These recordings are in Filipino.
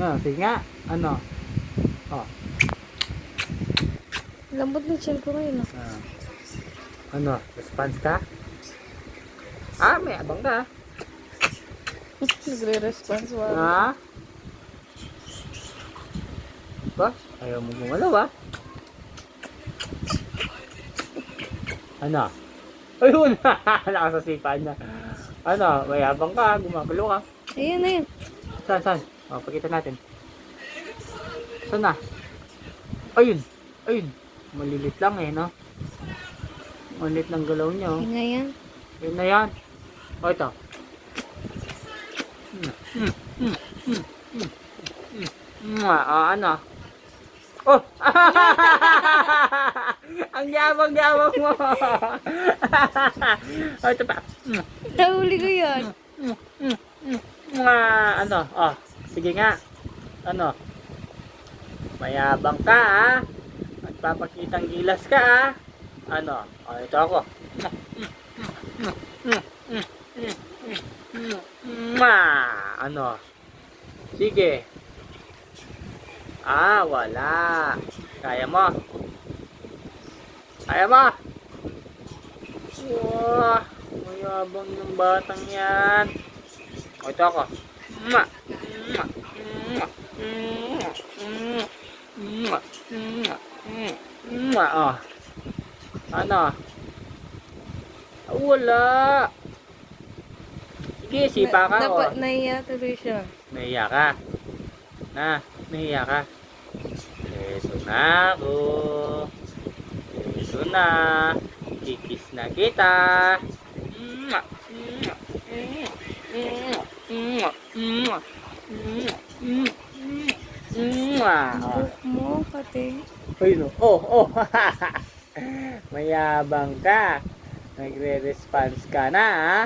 Ano, sige nga. Ano? Oh. Lambot ng shell ko ngayon. ah. ah. ano, response ka? Ah, may abang ka. Nagre-response wow. Ha? Ba? Ayaw mo gumalaw ah. Ano? Ayun! Nakasasipan niya. Ano? Mayabang ka, gumagalo ka. Ayan, ayan. Saan, saan? O, pakita natin. Saan na? Ayun! Ayun! Malilit lang eh, no? Malilit ng galaw niya, oh. Yun nga yan. Yun na yan. O, ito. Mm, mm, mm, mm, mm, mm. Ah, ano? Oh! Ang yabang-yabang mo! o, ito pa. Nahuli ko mm, mm, mm. Ah, ano? Oh, sige nga. Ano? Mayabang ka, ha? Magpapakitang gilas ka, ha? Ano? O, ito ako. Ma, ano? Sige. Ah, wala. Kaya mo. Kaya mo. Wah, mayabang yung batang yan. O, ito ako. Ma. Oh. Ano? Wala. Sige, sipa ka. Na, napa, oh. Naiya tuloy siya. Naiya ka. Na, naiya ka. Beso na ako. Beso na. Kikis na kita. Oh. Buhok mo, pati. Ay, no. Oh, oh. Mayabang ka. Nagre-response ka na, ha?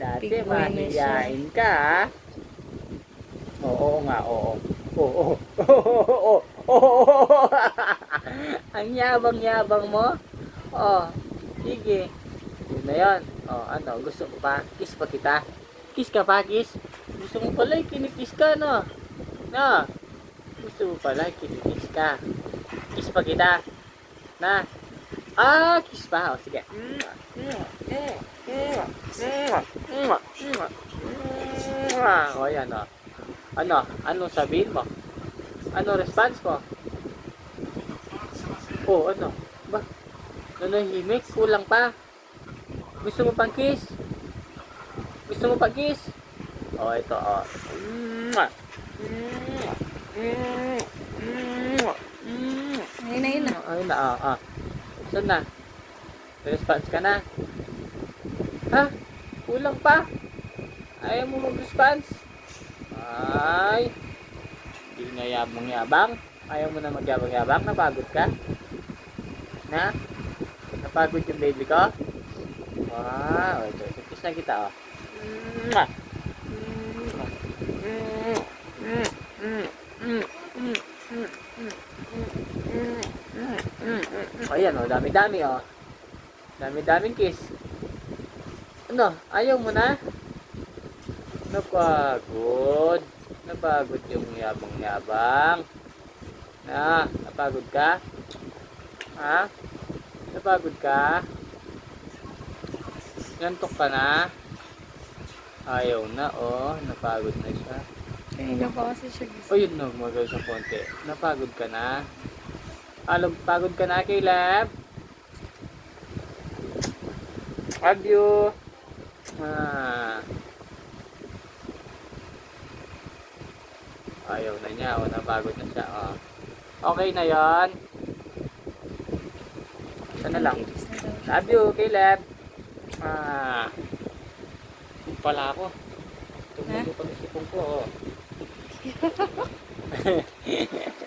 Dati, Big mahiyain ka, ha? Oo, nga, oo. Oo, oo. Oo, oo. Oo, Ang yabang-yabang mo. Oh, sige. Yun na yun. Oh, ano, gusto ko pa? Kiss pa kita. Kiss ka pa, kiss? Gusto mo pala, kinikiss ka, no? No? Gusto mo pala, kinikiss ka. Kiss pa kita. Na. Ah, kiss pa. O, sige. O, yan, o. Ano? Anong sabihin mo? Ano response mo? Oh, ano? Ba? Nanahimik? Kulang pa? Gusto mo pang kiss? Gusto mo pang kiss? Oh, ito, oh. Ayun na, yun na. Ayun na, ah, ah. Saan na? Response ka na? Ha? Kulang pa? Ayaw mo mag-response? Ay. Hindi na yabang-yabang. Ayaw mo na magyabang-yabang. Napagod ka? Na? Napagod yung baby ko? Wow. Ito, ito. Kiss na kita, oh. Mwah. Mm, mm, mm, mm, mm, mm, mm. O yan o, dami-dami o. Dami-daming kiss. Ano, ayaw mo na? Napagod. Napagod yung yabang-yabang. Na, napagod ka? Ha? Napagod ka? Gantok ka na? Ayaw na, oh. Napagod na siya. Kanina pa kasi siya gusto. O yun no, magal sa konti. Napagod ka na? Alam, pagod ka na, Caleb? Love you. Ah. Ayaw na niya. O, napagod na siya. Oh. Okay na yon. Sana lang. Love you, Caleb. Ah. Yung pala ako. Tumulo pa ng sipong ko. Oh. ハハハハ。